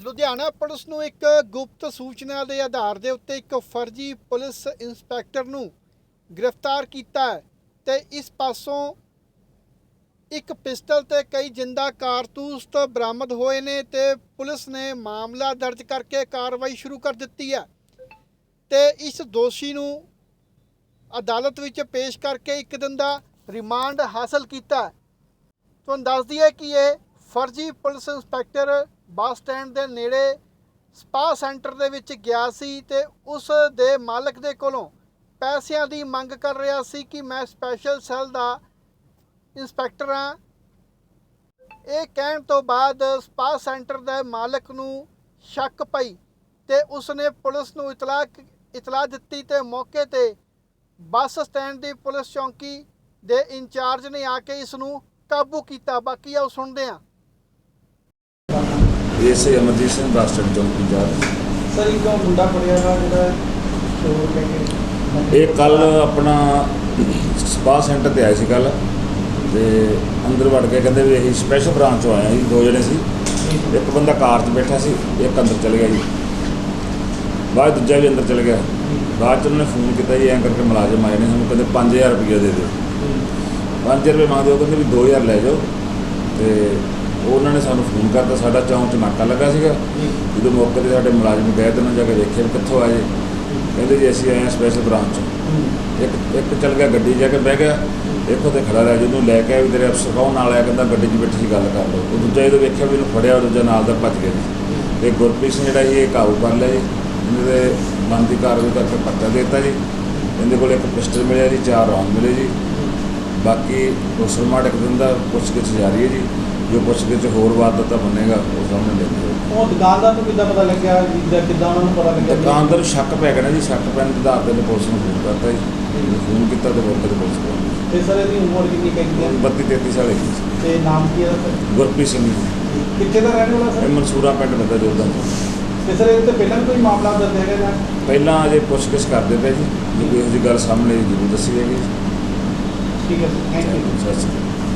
Ludhiana police ਨੂੰ ਇੱਕ ਗੁਪਤ ਸੂਚਨਾ ਦੇ ਆਧਾਰ ਦੇ ਉੱਤੇ ਇੱਕ ਫਰਜ਼ੀ ਪੁਲਿਸ ਇੰਸਪੈਕਟਰ ਨੂੰ ਗ੍ਰਿਫਤਾਰ ਕੀਤਾ ਹੈ ਤੇ ਇਸ ਪਾਸੋਂ ਇੱਕ ਪਿਸਟਲ ਤੇ ਕਈ ਜਿੰਦਾ ਕਾਰਤੂਸ ਤੋਂ ਬਰਾਮਦ ਹੋਏ ਨੇ ਤੇ ਪੁਲਿਸ ਨੇ ਮਾਮਲਾ ਦਰਜ ਕਰਕੇ ਕਾਰਵਾਈ ਸ਼ੁਰੂ ਕਰ ਦਿੱਤੀ ਹੈ। ਤੇ ਇਸ ਦੋਸ਼ੀ ਨੂੰ ਅਦਾਲਤ ਵਿੱਚ ਪੇਸ਼ ਕਰਕੇ ਇੱਕ ਦਿਨ ਦਾ ਰਿਮਾਂਡ ਹਾਸਲ ਕੀਤਾ ਤੁਹਾਨੂੰ ਦੱਸ ਦਈਏ ਕਿ ਇਹ ਫਰਜ਼ੀ ਪੁਲਿਸ ਇੰਸਪੈਕਟਰ ਬੱਸ ਸਟੈਂਡ ਦੇ ਨੇੜੇ ਸਪਾ ਸੈਂਟਰ ਦੇ ਵਿੱਚ ਗਿਆ ਸੀ ਤੇ ਉਸ ਦੇ ਮਾਲਕ ਦੇ ਕੋਲੋਂ ਪੈਸਿਆਂ ਦੀ ਮੰਗ ਕਰ ਰਿਹਾ ਸੀ ਕਿ ਮੈਂ ਸਪੈਸ਼ਲ ਸੈੱਲ ਦਾ ਇੰਸਪੈਕਟਰ ਹਾਂ। ਇਹ ਕਹਿਣ ਤੋਂ ਬਾਅਦ ਸਪਾ ਸੈਂਟਰ ਦੇ ਮਾਲਕ ਨੂੰ ਸ਼ੱਕ ਪਈ ਤੇ ਉਸਨੇ ਪੁਲਿਸ ਨੂੰ ਇਤਲਾਹ ਇਤਲਾਹ ਦਿੱਤੀ ਤੇ ਮੌਕੇ ਤੇ ਬੱਸ ਸਟੈਂਡ ਦੀ ਪੁਲਿਸ ਚੌਂਕੀ ਦੇ ਇੰਚਾਰਜ ਨੇ ਆ ਕੇ ਇਸ ਨੂੰ ਕਾਬੂ ਕੀਤਾ। ਬਾਕੀ ਆਓ ਸੁਣਦੇ ਹਾਂ। ਏਸੇ ਅਮਰਜੀਤ ਸਿੰਘ ਬੱਸ ਸਟੈਂਡ ਚੌਂਕ ਪੰਜਾਬ ਸਰ ਇੱਕ ਮੁੰਡਾ ਫੜਿਆ ਵਾ ਜਿਹੜਾ ਚੋਰ ਲੈ ਕੇ ਇਹ ਕੱਲ ਆਪਣਾ ਸਪਾ ਸੈਂਟਰ ਤੇ ਆਏ ਸੀ ਕੱਲ ਤੇ ਅੰਦਰ ਵੜ ਕੇ ਕਹਿੰਦੇ ਵੀ ਅਸੀਂ ਸਪੈਸ਼ਲ ਬ੍ਰਾਂਚ ਤੋਂ ਆਏ ਹਾਂ ਜੀ ਦੋ ਜਣੇ ਸੀ। ਇੱਕ ਬੰਦਾ ਕਾਰ 'ਚ ਬੈਠਾ ਸੀ ਇੱਕ ਅੰਦਰ ਚਲ ਗਿਆ ਜੀ। ਬਾਅਦ ਦੂਜਾ ਵੀ ਅੰਦਰ ਚਲ ਗਿਆ। ਬਾਅਦ ਚ ਉਹਨੇ ਫੋਨ ਕੀਤਾ ਜੀ ਐਂ ਕਰਕੇ ਮੁਲਾਜ਼ਮ ਆਏ ਨੇ ਸਾਨੂੰ ਕਹਿੰਦੇ 5000 ਰੁਪਏ ਦੇ ਦਿਓ। 5000 ਰੁਪਏ ਮੰਗਦੇ ਉਹ ਕਹਿੰਦੇ ਵੀ 2000 ਲੈ ਜਾਓ। ਤੇ ਉਹਨਾਂ ਨੇ ਸਾਨੂੰ ਫੋਨ ਕਰਤਾ ਸਾਡਾ ਚੌਂਕ 'ਚ ਨਾਕਾ ਲੱਗਾ ਸੀਗਾ। ਜਦੋਂ ਮੌਕੇ ਤੇ ਸਾਡੇ ਮੁਲਾਜ਼ਮ ਗਏ ਤੇ ਉਹਨਾਂ ਜਾ ਕੇ ਦੇਖਿਆ ਵੀ ਕਿੱਥੋਂ ਆਏ। ਕਹਿੰਦੇ ਜੀ ਅਸੀਂ ਆਏ ਹਾਂ ਸਪੈਸ਼ਲ ਬ੍ਰਾਂਚ ਤੋਂ ਇੱਕ ਇੱਕ ਚੱਲ ਗਿਆ ਗੱਡੀ 'ਚ ਜਾ ਕੇ ਬਹਿ ਗਿਆ ਇੱਕ ਉੱਥੇ ਖੜਾ ਰਿਹਾ। ਜਿਹਨੂੰ ਲੈ ਕੇ ਆਇਆ ਵੀ ਤੇਰੇ ਅਫਸਰ ਕੌਣ ਨਾਲ ਆਇਆ ਕਹਿੰਦਾ ਗੱਡੀ 'ਚ ਬੈਠੀ ਸੀ ਗੱਲ ਕਰ ਲਓ। ਉਹ ਦੂਜਾ ਜਦੋਂ ਵੇਖਿਆ ਵੀ ਇਹਨੂੰ ਫੜਿਆ ਦੂਜਾ ਨਾਲ ਦਾ ਭੱਜ ਗਿਆ ਤੇ ਗੁਰਪ੍ਰੀਤ ਸਿੰਘ ਜਿਹੜਾ ਸੀ ਇਹ ਕਾਬੂ ਕਰ ਲਿਆ ਜੀ। ਇਹਦੇ ਬੰਦੀ ਕਾਰਵਾਈ ਕਰਕੇ ਪੱਤਾ ਦੇ ਦਿੱਤਾ ਜੀ। ਇਹਦੇ ਕੋਲ ਇੱਕ ਪਿਸਟਲ ਮਿਲਿਆ ਜੀ ਚਾਰ ਰੌਂਦ ਮਿਲੇ ਜੀ। ਬਾਕੀ ਉਸਮਾਟ ਇੱਕ ਦਿਨ ਦਾ ਪੁੱਛਗਿੱਛ ਜਾਰੀ ਹੈ ਜੀ। ਜੋ ਪੁੱਛਗਿੱਛ ਹੋਰ ਵਾਰਦਾਤਾਂ ਬਣੇਗਾ ਉਹ ਸਾਹਮਣੇ ਲੈਂਦੇ ਉਹ ਦੁਕਾਨਦਾਰ ਨੂੰ ਕਿੱਦਾਂ ਪਤਾ ਲੱਗਿਆ ਜਾਂ ਕਿੱਦਾਂ ਉਹਨਾਂ ਨੂੰ ਪਤਾ ਲੱਗਿਆ? ਦੁਕਾਨਦਾਰ ਨੂੰ ਸ਼ੱਕ ਪੈ ਗਿਆ ਨਾ ਜੀ ਸ਼ੱਕ ਪੈਣ ਦੇ ਆਧਾਰ ਤੇ ਪੁਲਿਸ ਨੂੰ ਫੋਨ ਕਰਤਾ ਜੀ। ਫੋਨ ਕੀਤਾ ਤੇ ਮੌਕੇ ਤੇ ਪੁਲਿਸ ਕੋਲ। ਤੇ ਸਰ ਇਹਦੀ ਉਮਰ ਕਿੰਨੀ ਕਹੀ ਹੈ 32 33 ਸਾਲ ਹੈਗੀ ਸੀ ਤੇ ਨਾਮ ਕੀ ਹੈ ਸਰ? ਗੁਰਪ੍ਰੀਤ ਸਿੰਘ ਜੀ। ਕਿੱਥੇ ਦਾ ਰਹਿਣ ਵਾਲਾ ਇਹ ਸਰ ਮਨਸੂਰਾ ਪਿੰਡ ਬੰਦਾ ਜੋਦਾਂ ਤੋਂ ਤੇ ਸਰ ਇਹਦੇ ਤੇ ਪਹਿਲਾਂ ਵੀ ਕੋਈ ਮਾਮਲਾ ਦਰਜ ਹੈਗਾ ਜਾਂ? ਪਹਿਲਾਂ ਅਜੇ ਪੁੱਛਗਿੱਛ ਕਰਦੇ ਪਏ ਜੀ। ਜੇ ਕੋਈ ਇਹੋ ਜਿਹੀ ਗੱਲ ਸਾਹਮਣੇ ਆਈ ਜ਼ਰੂਰ ਦੱਸੀ ਜਾਏਗੀ ਠੀਕ ਹੈ ਸਰ ਥੈਂਕ ਯੂ ਸਤਿ ਸ਼੍ਰੀ ਅਕਾਲ।